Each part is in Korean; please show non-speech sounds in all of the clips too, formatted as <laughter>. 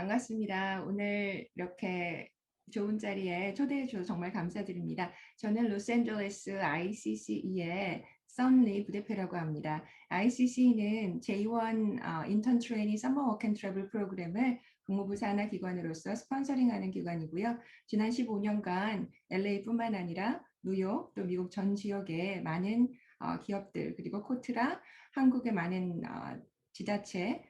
반갑습니다. 오늘 이렇게 좋은 자리에 초대해 주셔서 정말 감사드립니다. 저는 로스앤젤레스 ICCE의 썬리 부대표라고 합니다. ICC는 J1 어, 인턴 트레이닝 워크 앤 트래블 프로그램을 국무부 산하 기관으로서 스폰서링하는 기관이고요. 지난 15년간 LA뿐만 아니라 뉴욕 또 미국 전 지역의 많은 어, 기업들 그리고 코트라 한국의 많은 어, 지자체 어,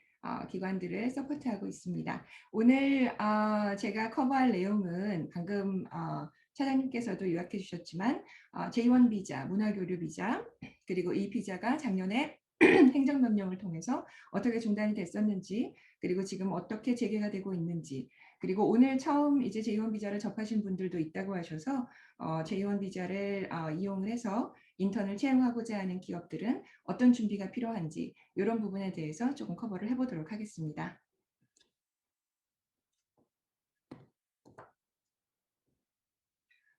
기관들을 서포트하고 있습니다. 오늘 어, 제가 커버할 내용은 방금 어, 차장님께서도 요약해 주셨지만 J1 비자, 문화교류 비자, 그리고 이 비자가 작년에 <clears throat> 행정명령을 통해서 어떻게 중단이 됐었는지, 그리고 지금 어떻게 재개가 되고 있는지, 그리고 오늘 처음 이제 J1 비자를 접하신 분들도 있다고 하셔서 J1 비자를 이용을 해서 인턴을 채용하고자 하는 기업들은 어떤 준비가 필요한지 이런 부분에 대해서 조금 커버를 해보도록 하겠습니다.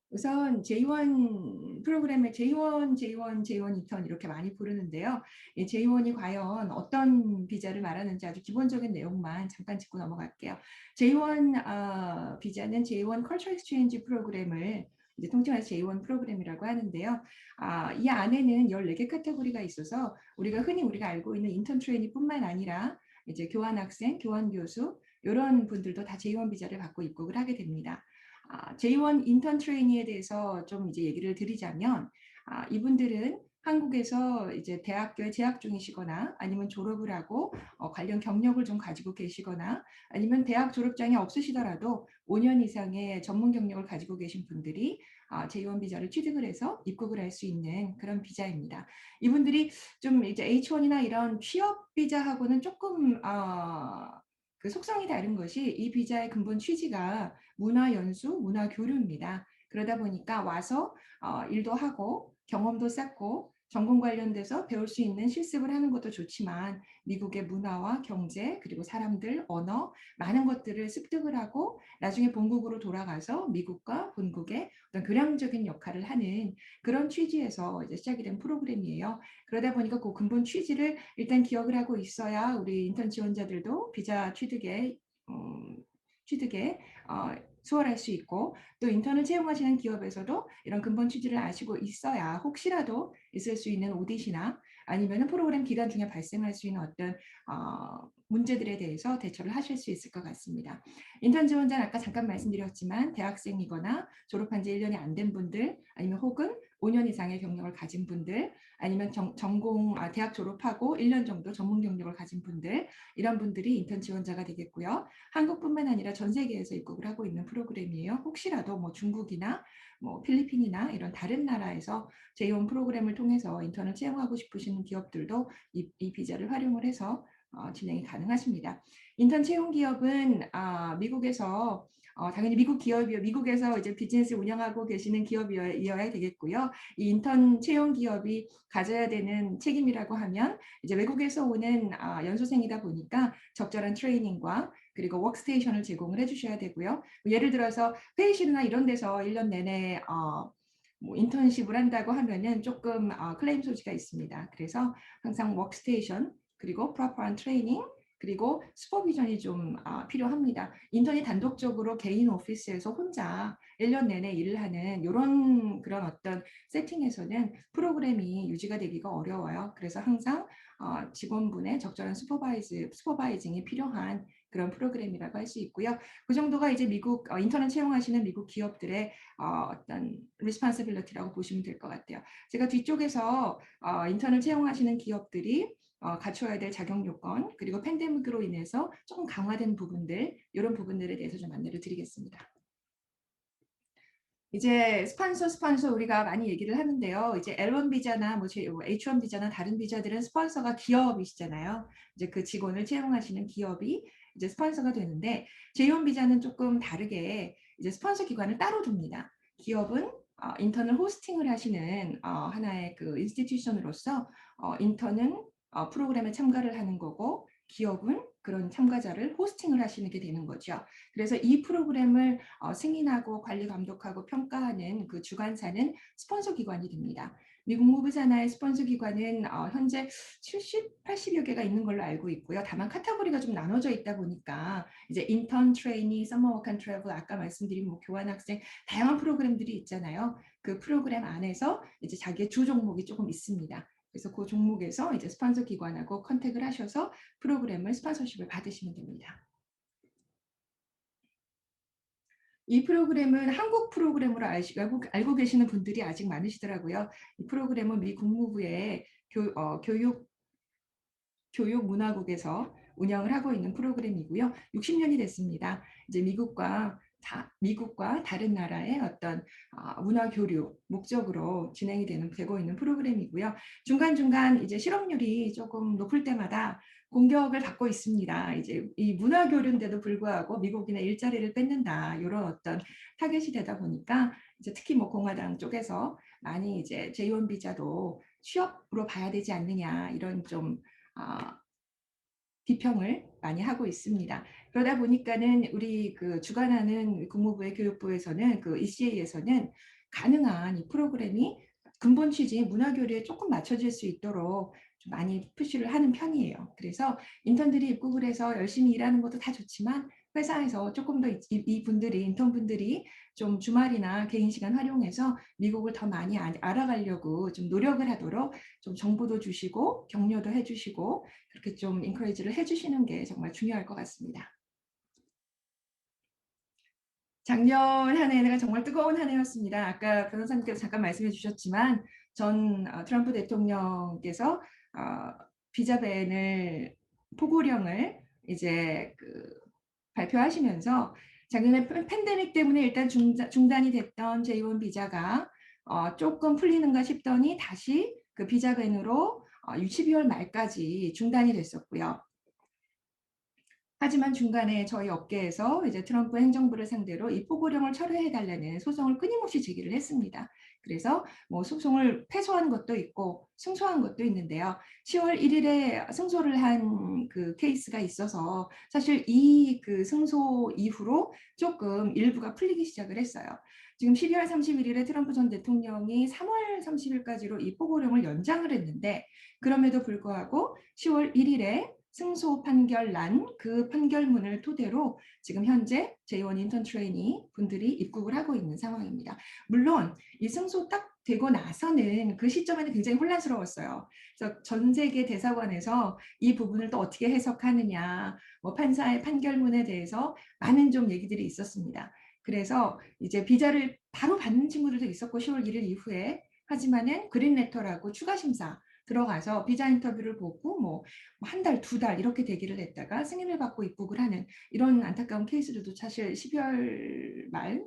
우선 J1 프로그램을 J1, J1, J1 인턴 이렇게 많이 부르는데요. J1이 과연 어떤 비자를 말하는지 아주 기본적인 내용만 잠깐 짚고 넘어갈게요. J1 어, 비자는 J1 Cultural Exchange 프로그램을 이제 통칭해서 J1 프로그램이라고 하는데요. 아, 이 안에는 14개 카테고리가 있어서 우리가 흔히 우리가 알고 있는 인턴 트레이니뿐만 아니라 이제 교환 학생, 교환 교수 이런 분들도 다 J1 비자를 받고 입국을 하게 됩니다. 아, J1 인턴 트레이니에 대해서 좀 이제 얘기를 드리자면 아, 이분들은 한국에서 이제 대학교에 재학 중이시거나 아니면 졸업을 하고 어, 관련 경력을 좀 가지고 계시거나 아니면 대학 졸업장이 없으시더라도 5년 이상의 전문 경력을 가지고 계신 분들이 어, 제1 비자를 취득을 해서 입국을 할 수 있는 그런 비자입니다. 이분들이 좀 이제 H1이나 이런 취업 비자하고는 조금 어, 그 속성이 다른 것이 이 비자의 근본 취지가 문화 연수, 문화 교류입니다. 그러다 보니까 와서 어, 일도 하고 경험도 쌓고 전공 관련돼서 배울 수 있는 실습을 하는 것도 좋지만 미국의 문화와 경제 그리고 사람들, 언어 많은 것들을 습득을 하고 나중에 본국으로 돌아가서 미국과 본국의 어떤 교량적인 역할을 하는 그런 취지에서 이제 시작이 된 프로그램이에요. 그러다 보니까 그 근본 취지를 일단 기억을 하고 있어야 우리 인턴 지원자들도 비자 취득에 음, 취득에 어, 수월할 수 있고 또 인턴을 채용하시는 기업에서도 이런 근본 취지를 아시고 있어야 혹시라도 있을 수 있는 오디시나 아니면 프로그램 기간 중에 발생할 수 있는 어떤 어, 문제들에 대해서 대처를 하실 수 있을 것 같습니다. 인턴 지원자는 아까 잠깐 말씀드렸지만 대학생이거나 졸업한 지 1년이 안 된 분들 아니면 혹은 5년 이상의 경력을 가진 분들 아니면 정, 전공 아, 대학 졸업하고 1년 정도 전문 경력을 가진 분들 이런 분들이 인턴 지원자가 되겠고요. 한국뿐만 아니라 전 세계에서 입국을 하고 있는 프로그램이에요. 혹시라도 뭐 중국이나 뭐 필리핀이나 이런 다른 나라에서 제1 프로그램을 통해서 인턴을 채용하고 싶으시는 기업들도 이, 이 비자를 활용을 해서 어, 진행이 가능하십니다. 인턴 채용 기업은 아, 미국에서 어, 당연히 미국 기업이요. 미국에서 이제 비즈니스 운영하고 계시는 기업이어야 되겠고요. 이 인턴 채용 기업이 가져야 되는 책임이라고 하면 이제 외국에서 오는 아, 연수생이다 보니까 적절한 트레이닝과 그리고 워크스테이션을 제공을 해주셔야 되고요. 예를 들어서 회의실이나 이런 데서 1년 내내 어, 뭐 인턴십을 한다고 하면은 조금 어, 클레임 소지가 있습니다. 그래서 항상 워크스테이션 그리고 프로퍼한 트레이닝 그리고 슈퍼비전이 좀 아, 필요합니다. 인턴이 단독적으로 개인 오피스에서 혼자 1년 내내 일을 하는 이런 그런 어떤 세팅에서는 프로그램이 유지가 되기가 어려워요. 그래서 항상 어, 직원분의 적절한 슈퍼바이즈, 슈퍼바이징이 필요한 그런 프로그램이라고 할 수 있고요. 그 정도가 이제 미국 어, 인턴을 채용하시는 미국 기업들의 어, 떤 리스판시빌리티라고 보시면 될 것 같아요. 제가 뒤쪽에서 어, 인턴을 채용하시는 기업들이 어, 갖춰야 될 자격 요건 그리고 팬데믹으로 인해서 조금 강화된 부분들 이런 부분들에 대해서 좀 안내를 드리겠습니다. 이제 스폰서 스폰서 우리가 많이 얘기를 하는데요. 이제 L1 비자나 뭐 H1 비자나 다른 비자들은 스폰서가 기업이시잖아요. 이제 그 직원을 채용하시는 기업이 이제 스폰서가 되는데 J1 비자는 조금 다르게 이제 스폰서 기관을 따로 둡니다. 기업은 어, 인턴을 호스팅을 하시는 어, 하나의 그 인스티튜션으로서 어, 인턴은 어, 프로그램에 참가를 하는 거고 기업은 그런 참가자를 호스팅을 하시는 게 되는 거죠. 그래서 이 프로그램을 어, 승인하고 관리 감독하고 평가하는 그 주관사는 스폰서 기관이 됩니다. 미국 무부 산하의 스폰서 기관은 어, 현재 70, 80여 개가 있는 걸로 알고 있고요. 다만 카테고리가 좀 나눠져 있다 보니까 이제 인턴, 트레이니, 서머 워크 앤 트래블 아까 말씀드린 뭐 교환 학생 다양한 프로그램들이 있잖아요. 그 프로그램 안에서 이제 자기의 주 종목이 조금 있습니다. 그래서 그 종목에서 이제 스폰서 기관하고 컨택을 하셔서 프로그램을 스폰서십을 받으시면 됩니다. 이 프로그램은 한국 프로그램으로 알고, 알고 계시는 분들이 아직 많으시더라고요. 이 프로그램은 미 국무부의 교, 어, 교육 교육문화국에서 운영을 하고 있는 프로그램이고요. 60년이 됐습니다. 이제 미국과 다, 미국과 다른 나라의 어떤 어, 문화 교류 목적으로 진행이 되는 되고 있는 프로그램이고요. 중간 중간 이제 실업률이 조금 높을 때마다 공격을 받고 있습니다. 이제 이 문화 교류인데도 불구하고 미국인의 일자리를 뺏는다 이런 어떤 타겟이 되다 보니까 이제 특히 뭐 공화당 쪽에서 많이 이제 제1 비자도 취업으로 봐야 되지 않느냐 이런 좀 어, 비평을 많이 하고 있습니다. 그러다 보니까는 우리 그 주관하는 국무부의 교육부에서는 그 ECA에서는 가능한 이 프로그램이 근본 취지인 문화 교류에 조금 맞춰질 수 있도록 좀 많이 푸시를 하는 편이에요. 그래서 인턴들이 입국을 해서 열심히 일하는 것도 다 좋지만 회사에서 조금 더 이 분들이 인턴 분들이 좀 주말이나 개인 시간 활용해서 미국을 더 많이 알아가려고 좀 노력을 하도록 좀 정보도 주시고 격려도 해주시고 그렇게 좀 인커리지를 해주시는 게 정말 중요할 것 같습니다. 작년 한 해가 정말 뜨거운 한 해였습니다. 아까 변호사님께서 잠깐 말씀해 주셨지만 전 어, 트럼프 대통령께서 어, 비자 밴을 포고령을 이제 그 발표하시면서 작년에 팬데믹 때문에 일단 중단 이 됐던 제1 비자가 어, 조금 풀리는가 싶더니 다시 그 비자 밴으로 어, 12월 말까지 중단이 됐었고요. 하지만 중간에 저희 업계에서 이제 트럼프 행정부를 상대로 이 포고령을 철회해 달라는 소송을 끊임없이 제기를 했습니다. 그래서 뭐 소송을 패소한 것도 있고 승소한 것도 있는데요. 10월 1일에 승소를 한 그 케이스가 있어서 사실 이 그 승소 이후로 조금 일부가 풀리기 시작을 했어요. 지금 12월 31일에 트럼프 전 대통령이 3월 30일까지로 이 포고령을 연장을 했는데 그럼에도 불구하고 10월 1일에 승소 판결 난 그 판결문을 토대로 지금 현재 제1 인턴 트레이니 분들이 입국을 하고 있는 상황입니다. 물론 이 승소 딱 되고 나서는 그 시점에는 굉장히 혼란스러웠어요. 그래서 전 세계 대사관에서 이 부분을 또 어떻게 해석하느냐, 뭐 판사의 판결문에 대해서 많은 좀 얘기들이 있었습니다. 그래서 이제 비자를 바로 받는 친구들도 있었고 10월 1일 이후에 하지만은 그린레터라고 추가 심사 들어가서 비자 인터뷰를 보고 뭐 한 달, 두 달 이렇게 대기를 했다가 승인을 받고 입국을 하는 이런 안타까운 케이스들도 사실 12월 말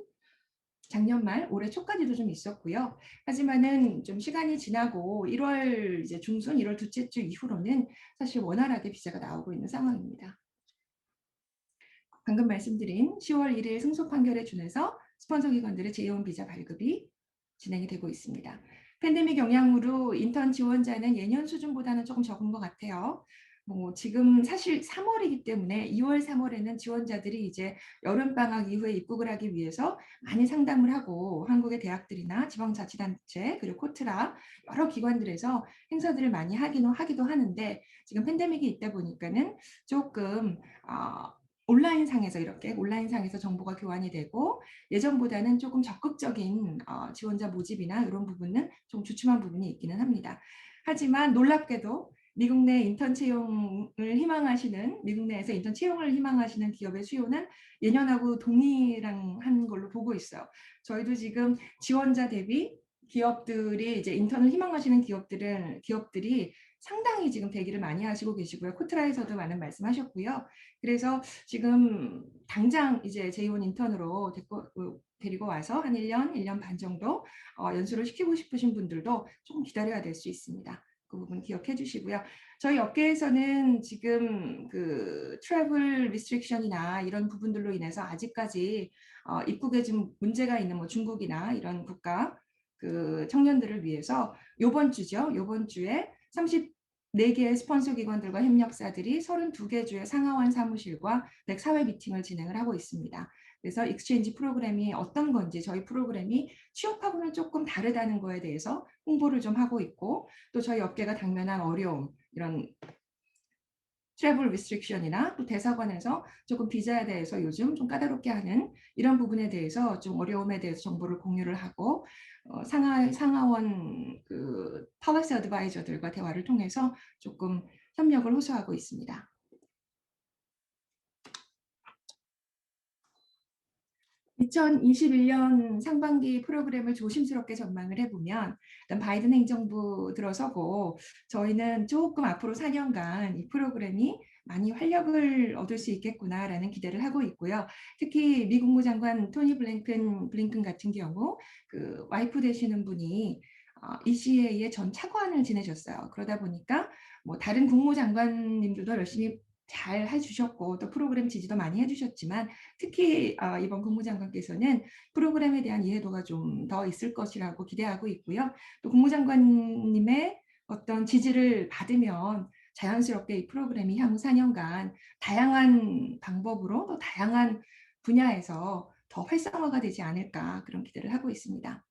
작년 말 올해 초까지도 좀 있었고요. 하지만은 좀 시간이 지나고 1월 이제 중순 1월 둘째 주 이후로는 사실 원활하게 비자가 나오고 있는 상황입니다. 방금 말씀드린 10월 1일 승소 판결에 준해서 스폰서 기관들의 제1 비자 발급이 진행이 되고 있습니다. 팬데믹 영향으로 인턴 지원자는 예년 수준보다는 조금 적은 것 같아요. 뭐 지금 사실 3월이기 때문에 2월, 3월에는 지원자들이 이제 여름방학 이후에 입국을 하기 위해서 많이 상담을 하고 한국의 대학들이나 지방자치단체 그리고 코트라 여러 기관들에서 행사들을 많이 하기도, 하기도 하는데 지금 팬데믹이 있다 보니까는 조금 어, 온라인상에서 이렇게 온라인상에서 정보가 교환이 되고 예전보다는 조금 적극적인 어, 지원자 모집이나 이런 부분은 좀 주춤한 부분이 있기는 합니다. 하지만 놀랍게도 미국 내 인턴 채용을 희망하시는 미국 내에서 인턴 채용을 희망하시는 기업의 수요는 예년하고 동일한 걸로 보고 있어요. 저희도 지금 지원자 대비 기업들이 이제 인턴을 희망하시는 기업들은 기업들이 상당히 지금 대기를 많이 하시고 계시고요. 코트라에서도 많은 말씀하셨고요. 그래서 지금 당장 이제 제이원 인턴으로 데리고, 어, 데리고 와서 한 1년, 1년 반 정도 어, 연수를 시키고 싶으신 분들도 조금 기다려야 될 수 있습니다. 그 부분 기억해 주시고요. 저희 업계에서는 지금 그 트래블 리스트릭션이나 이런 부분들로 인해서 아직까지 어, 입국에 좀 문제가 있는 뭐 중국이나 이런 국가 그 청년들을 위해서 요번 주죠. 요번 주에 34개의 스폰서 기관들과 협력사들이 32개 주의 상하원 사무실과 104회 미팅을 진행을 하고 있습니다. 그래서 익스체인지 프로그램이 어떤 건지 저희 프로그램이 취업하고는 조금 다르다는 거에 대해서 홍보를 좀 하고 있고 또 저희 업계가 당면한 어려움 이런 트래블 리스트릭션이나 또 대사관에서 조금 비자에 대해서 요즘 좀 까다롭게 하는 이런 부분에 대해서 좀 어려움에 대해서 정보를 공유를 하고 어, 상하, 상하원 그 파워스 어드바이저들과 대화를 통해서 조금 협력을 호소하고 있습니다. 2021년 상반기 프로그램을 조심스럽게 전망을 해보면 일단 바이든 행정부 들어서고 저희는 조금 앞으로 4년간 이 프로그램이 많이 활력을 얻을 수 있겠구나라는 기대를 하고 있고요. 특히 미 국무장관 토니 블링큰, 블링큰 같은 경우 그 와이프 되시는 분이 어, ECA의 전 차관을 지내셨어요. 그러다 보니까 뭐 다른 국무장관님들도 열심히 잘 해주셨고 또 프로그램 지지도 많이 해주셨지만 특히 어, 이번 국무장관께서는 프로그램에 대한 이해도가 좀 더 있을 것이라고 기대하고 있고요. 또 국무장관님의 어떤 지지를 받으면 자연스럽게 이 프로그램이 향후 4년간 다양한 방법으로 또 다양한 분야에서 더 활성화가 되지 않을까 그런 기대를 하고 있습니다.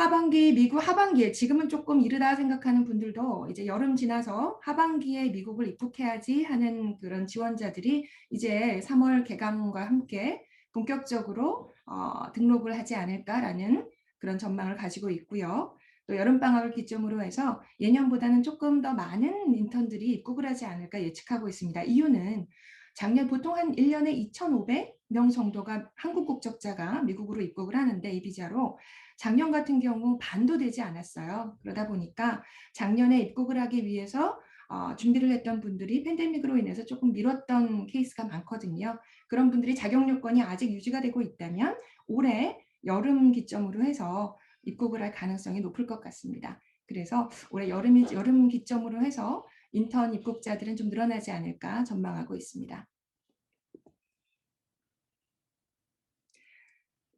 하반기 미국 하반기에 지금은 조금 이르다 생각하는 분들도 이제 여름 지나서 하반기에 미국을 입국해야지 하는 그런 지원자들이 이제 3월 개강과 함께 본격적으로 어, 등록을 하지 않을까라는 그런 전망을 가지고 있고요. 또 여름방학을 기점으로 해서 예년보다는 조금 더 많은 인턴들이 입국을 하지 않을까 예측하고 있습니다. 이유는 작년 보통 한 1년에 2,500 명 정도가 한국 국적자가 미국으로 입국을 하는데 이 비자로 작년 같은 경우 반도 되지 않았어요. 그러다 보니까 작년에 입국을 하기 위해서 어, 준비를 했던 분들이 팬데믹으로 인해서 조금 미뤘던 케이스가 많거든요. 그런 분들이 자격 요건이 아직 유지가 되고 있다면 올해 여름 기점으로 해서 입국을 할 가능성이 높을 것 같습니다. 그래서 올해 여름, 여름 기점으로 해서 인턴 입국자들은 좀 늘어나지 않을까 전망하고 있습니다.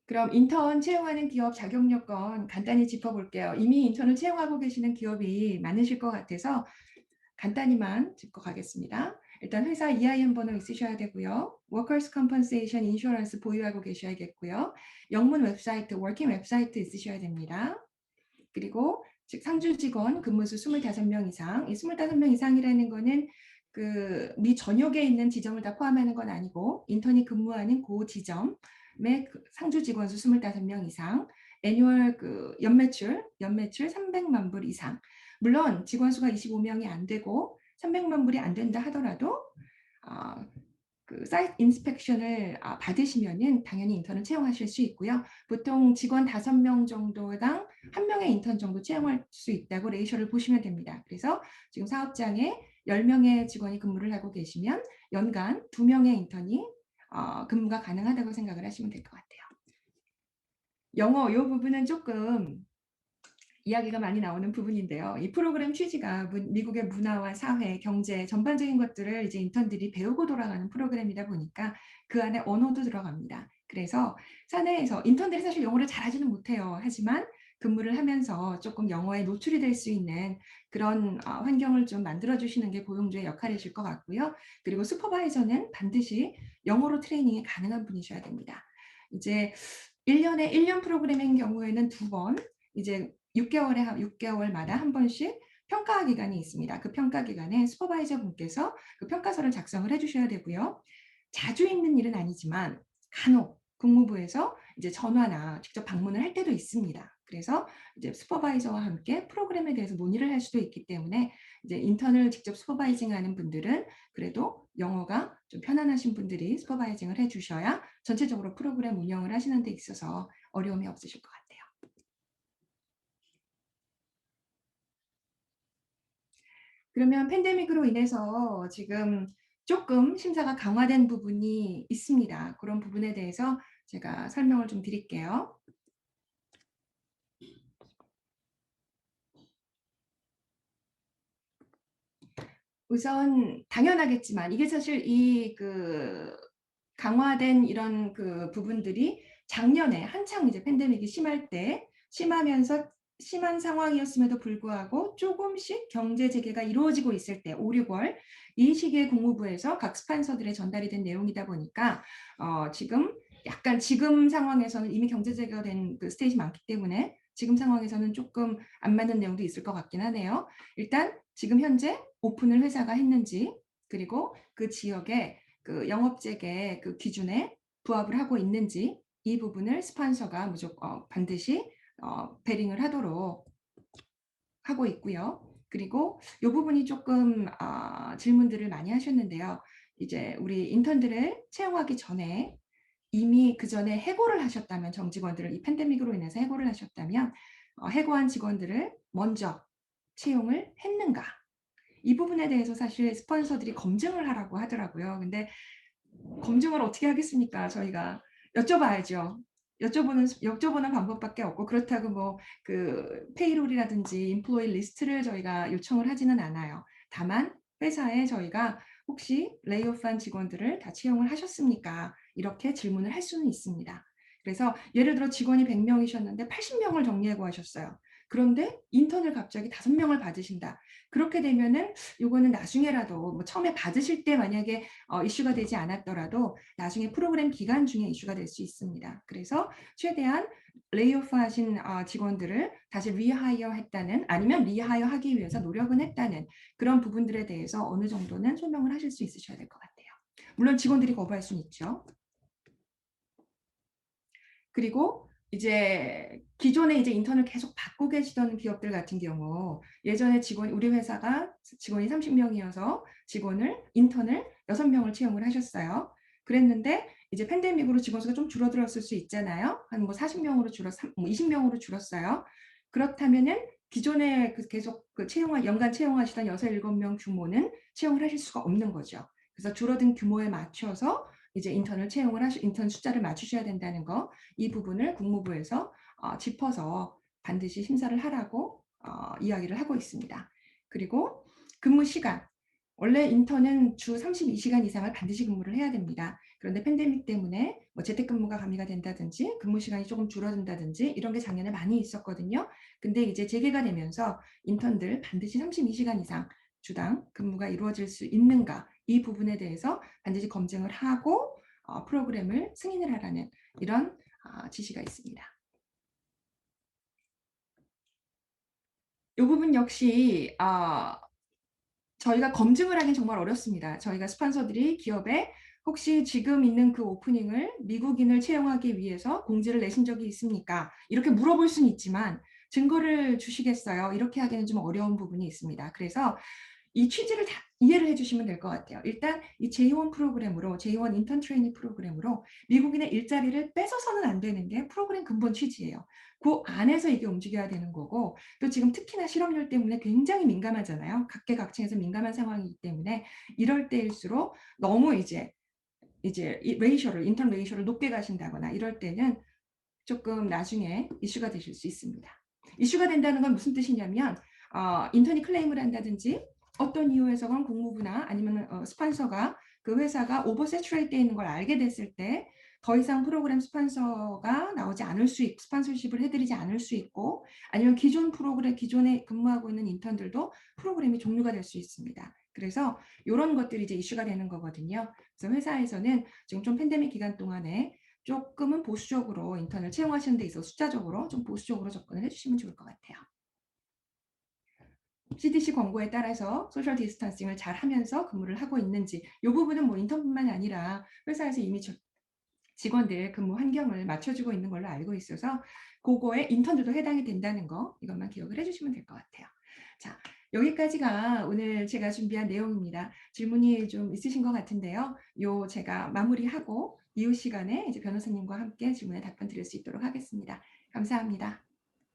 그럼 인턴 채용하는 기업 자격 요건 간단히 짚어볼게요. 이미 인턴을 채용하고 계시는 기업이 많으실 것 같아서 간단히만 짚고 가겠습니다. 일단 회사 EIN 번호 있으셔야 되고요. Workers Compensation Insurance 보유하고 계셔야겠고요. 영문 웹사이트, 워킹 웹사이트 있으셔야 됩니다. 그리고 즉 상주 직원 근무수 25명 이상, 이 25명 이상이라는 거는 그 미 전역에 있는 지점을 다 포함하는 건 아니고 인턴이 근무하는 그 지점 그 상주 직원 수 25명 이상, 애뉴얼 그 연매출, 연매출 300만 불 이상. 물론 직원 수가 25명이 안 되고 300만 불이 안 된다 하더라도 어, 그 사이트 인스펙션을 아, 받으시면은 당연히 인턴을 채용하실 수 있고요. 보통 직원 5명 정도당 한 명의 인턴 정도 채용할 수 있다고 레이셔를 보시면 됩니다. 그래서 지금 사업장에 10명의 직원이 근무를 하고 계시면 연간 2명의 인턴이 어, 근무가 가능하다고 생각을 하시면 될 것 같아요. 영어 이 부분은 조금 이야기가 많이 나오는 부분인데요. 이 프로그램 취지가 미국의 문화와 사회, 경제 전반적인 것들을 이제 인턴들이 배우고 돌아가는 프로그램이다 보니까 그 안에 언어도 들어갑니다. 그래서 사내에서 인턴들이 사실 영어를 잘하지는 못해요. 하지만 근무를 하면서 조금 영어에 노출이 될 수 있는 그런 어, 환경을 좀 만들어 주시는 게 고용주의 역할이실 것 같고요. 그리고 슈퍼바이저는 반드시 영어로 트레이닝이 가능한 분이셔야 됩니다. 이제 1년에 1년 프로그램인 경우에는 두 번, 이제 6개월에 6개월마다 한 번씩 평가 기간이 있습니다. 그 평가 기간에 슈퍼바이저 분께서 그 평가서를 작성을 해주셔야 되고요. 자주 있는 일은 아니지만 간혹 국무부에서 이제 전화나 직접 방문을 할 때도 있습니다. 그래서 이제 슈퍼바이저와 함께 프로그램에 대해서 논의를 할 수도 있기 때문에 이제 인턴을 직접 슈퍼바이징 하는 분들은 그래도 영어가 좀 편안하신 분들이 슈퍼바이징을 해 주셔야 전체적으로 프로그램 운영을 하시는 데 있어서 어려움이 없으실 것 같아요. 그러면 팬데믹으로 인해서 지금 조금 심사가 강화된 부분이 있습니다. 그런 부분에 대해서 제가 설명을 좀 드릴게요. 우선 당연하겠지만 이게 사실 이 그 강화된 이런 그 부분들이 작년에 한창 이제 팬데믹이 심할 때 심하면서 심한 상황이었음에도 불구하고 조금씩 경제 재개가 이루어지고 있을 때 5, 6월 이 시기에 국무부에서 각 스판서들의 전달이 된 내용이다 보니까 어, 지금 약간 지금 상황에서는 이미 경제제가 된 그 스테이지 많기 때문에 지금 상황에서는 조금 안 맞는 내용도 있을 것 같긴 하네요. 일단 지금 현재 오픈을 회사가 했는지 그리고 그 지역의 그 영업재개 그 기준에 부합을 하고 있는지 이 부분을 스폰서가 무조건 어 반드시 어 베링을 하도록 하고 있고요. 그리고 이 부분이 조금 아 질문들을 많이 하셨는데요. 이제 우리 인턴들을 채용하기 전에 이미 그 전에 해고를 하셨다면 정직원들을 이 팬데믹으로 인해서 해고를 하셨다면 어 해고한 직원들을 먼저 채용을 했는가? 이 부분에 대해서 사실 스폰서들이 검증을 하라고 하더라고요. 근데 검증을 어떻게 하겠습니까? 저희가 여쭤봐야죠. 여쭤보는 여쭤보는 방법밖에 없고 그렇다고 뭐 그 페이롤이라든지 인플로이 리스트를 저희가 요청을 하지는 않아요. 다만 회사에 저희가 "혹시 레이오프한 직원들을 다 채용을 하셨습니까?" 이렇게 질문을 할 수는 있습니다. 그래서 예를 들어 직원이 100 명이셨는데 80 명을 정리해고 하셨어요. 그런데 인턴을 갑자기 5 명을 받으신다. 그렇게 되면은 요거는 나중에라도 뭐 처음에 받으실 때 만약에 어 이슈가 되지 않았더라도 나중에 프로그램 기간 중에 이슈가 될 수 있습니다. 그래서 최대한 레이오프 하신 어 직원들을 다시 리하이어 했다는 아니면 리하이어 하기 위해서 노력은 했다는 그런 부분들에 대해서 어느 정도는 소명을 하실 수 있으셔야 될 것 같아요. 물론 직원들이 거부할 수는 있죠. 그리고 이제 기존에 이제 인턴을 계속 받고 계시던 기업들 같은 경우 예전에 직원이 우리 회사가 직원이 30 명이어서 직원을 인턴을 6 명을 채용을 하셨어요. 그랬는데 이제 팬데믹으로 직원 수가 좀 줄어들었을 수 있잖아요. 한 뭐 40 명으로 줄었 삼뭐20 명으로 줄었어요. 그렇다면은 기존에 그 계속 그 채용하 연간 채용하시던 6-7명 규모는 채용을 하실 수가 없는 거죠. 그래서 줄어든 규모에 맞춰서 이제 인턴을 채용을 하시 인턴 숫자를 맞추셔야 된다는 거 이 부분을 국무부에서 어 짚어서 반드시 심사를 하라고 어 이야기를 하고 있습니다. 그리고 근무 시간 원래 인턴은 주 32 시간 이상을 반드시 근무를 해야 됩니다. 그런데 팬데믹 때문에 뭐 재택근무가 가미가 된다든지 근무 시간이 조금 줄어든다든지 이런 게 작년에 많이 있었거든요. 근데 이제 재개가 되면서 인턴들 반드시 32 시간 이상 주당 근무가 이루어질 수 있는가 이 부분에 대해서 반드시 검증을 하고 어 프로그램을 승인을 하라는 이런 어 지시가 있습니다. 요 부분 역시 어 저희가 검증을 하긴 정말 어렵습니다. 저희가 스폰서들이 기업에 "혹시 지금 있는 그 오프닝을 미국인을 채용하기 위해서 공지를 내신 적이 있습니까?" 이렇게 물어볼 수는 있지만 "증거를 주시겠어요?" 이렇게 하기는 좀 어려운 부분이 있습니다. 그래서 이 취지를 다 이해를 해 주시면 될 것 같아요. 일단 이 J1 프로그램으로 J1 인턴 트레이니 프로그램으로 미국인의 일자리를 뺏어서는 안 되는 게 프로그램 근본 취지예요. 고 안에서 이게 움직여야 되는 거고 또 지금 특히나 실업률 때문에 굉장히 민감하잖아요. 각계각층에서 민감한 상황이기 때문에 이럴 때일수록 너무 이제 이제 이 레이쇼를 인턴 레이쇼를 높게 가신다거나 이럴 때는 쪼끔 나중에 이슈가 되실 수 있습니다. 이슈가 된다는 건 무슨 뜻이냐면 어 인턴이 클레임을 한다든지 어떤 이유에서건 국무부나 아니면은 어 스폰서가 그 회사가 오버 세츄레이트 돼 있는 걸 알게 됐을 때 더 이상 프로그램 스폰서가 나오지 않을 수있 스폰서십을 해 드리지 않을 수 있고 아니면 기존 프로그램 기존에 근무하고 있는 인턴들도 프로그램이 종료가 될 수 있습니다. 그래서 요런 것들이 이제 이슈가 되는 거거든요. 그래서 회사에서는 지금 좀 팬데믹 기간 동안에 쪼끔은 보수적으로 인턴을 채용하시는 데 있어서 숫자적으로 좀 보수적으로 접근을 해 주시면 좋을 것 같아요. CDC 권고에 따라서 소셜 디스턴싱을 잘 하면서 근무를 하고 있는지 요 부분은 뭐 인턴뿐만이 아니라 회사에서 이미 저 직원들 근무 환경을 맞춰 주고 있는 걸로 알고 있어서 고거에 인턴들도 해당이 된다는 거 이것만 기억을 해 주시면 될 것 같아요. 자 여기까지가 오늘 제가 준비한 내용입니다. 질문이 좀 있으신 것 같은데요. 요 제가 마무리하고 이후 시간에 이제 변호사님과 함께 질문에 답변 드릴 수 있도록 하겠습니다. 감사합니다.